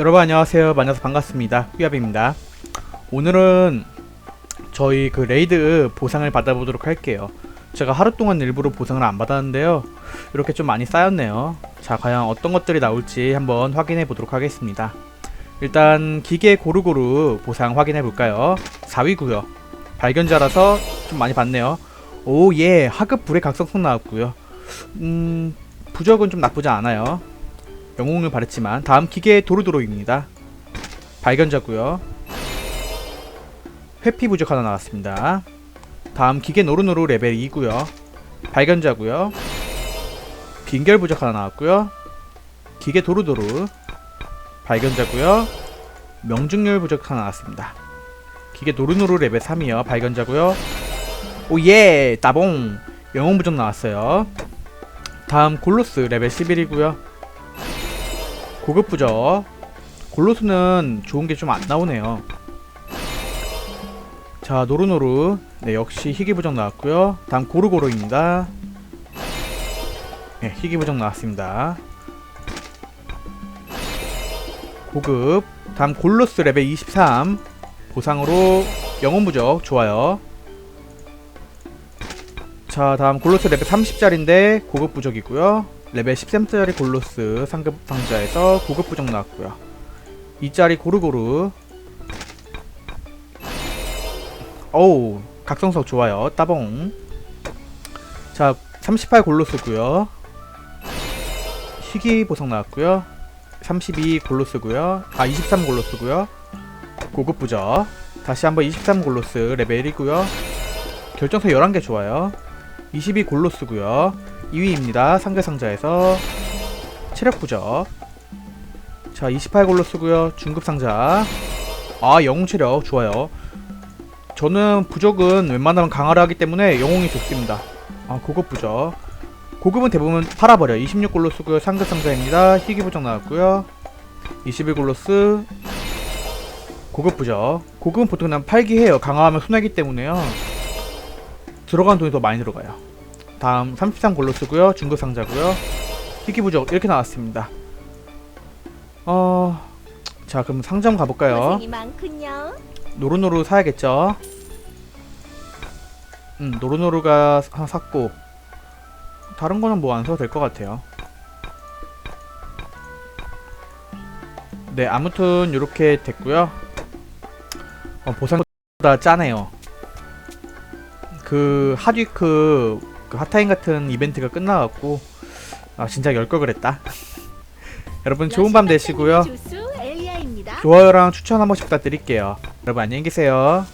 여러분 안녕하세요. 만나서 반갑습니다. 후야비입니다. 오늘은 저희 그 레이드 보상을 받아보도록 할게요. 제가 하루 동안 일부러 보상을 안 받았는데요. 이렇게 좀 많이 쌓였네요. 자, 과연 어떤 것들이 나올지 한번 확인해 보도록 하겠습니다. 일단 기계 고루고루 보상 확인해 볼까요? 4위고요. 발견자라서 좀 많이 받네요. 오, 예. 하급 불의 각성성 나왔고요. 음, 부적은 좀 나쁘지 않아요. 영웅을 바랬지만 다음 기계 도루도루입니다. 발견자고요. 회피 부적 하나 나왔습니다. 다음 기계 노루노루 레벨 2고요. 발견자고요. 빈결 부적 하나 나왔고요. 기계 도루도루 발견자고요. 명중률 부적 하나 나왔습니다. 기계 노루노루 레벨 3이요. 발견자고요. 오예 따봉 영웅 부적 나왔어요. 다음 골로스 레벨 11이고요. 고급 부적 골로스는 좋은 게 좀 안 나오네요. 자 노루노루 네 역시 희귀 부적 나왔고요. 다음 고루고루입니다. 네 희귀 부적 나왔습니다. 고급 다음 골로스 레벨 23 보상으로 영혼 부적 좋아요. 자 다음 골로스 레벨 30짜리인데 고급 부적이고요. 레벨 13짜리 골로스 상급 상자에서 고급 부적 나왔고요. 2짜리 고루고루. 어우 각성석 좋아요. 따봉. 자 38 골로스고요. 희귀 보석 나왔고요. 32 골로스고요. 아23 골로스고요. 고급 부적. 다시 한번 23 골로스 레벨 1이고요. 결정서 11개 좋아요 22 골로스고요 2위입니다 상계 상자에서 체력 부적 자, 28 골로 쓰고요. 중급 상자. 아, 영웅 체력 좋아요. 저는 부적은 웬만하면 강화를 하기 때문에 영웅이 좋습니다. 아, 고급 부적. 고급은 대부분 팔아버려. 26 골로 쓰고요. 상급 상자입니다. 희귀 부적 나왔고요. 21 골로스. 고급 부적. 고급은 보통 그냥 팔기 해요. 강화하면 손해기 때문에요. 들어가는 돈이 더 많이 들어가요. 다음 33 골로 쓰고요. 중급 상자고요. 희귀 부적 이렇게 나왔습니다. 어, 자 그럼 상점 가볼까요? 고생이 많군요. 노루노루 사야겠죠? 음, 노루노루가 하나 샀고 다른 거는 뭐 안 사도 될 것 같아요. 네, 아무튼 이렇게 됐고요. 어, 보상보다 짜네요. 그 핫위크 그 핫타임 같은 이벤트가 끝나갖고 아 진짜 열걸 그랬다. 여러분 좋은 밤 되시고요. 좋아요랑 추천 한 번씩 부탁드릴게요. 여러분 안녕히 계세요.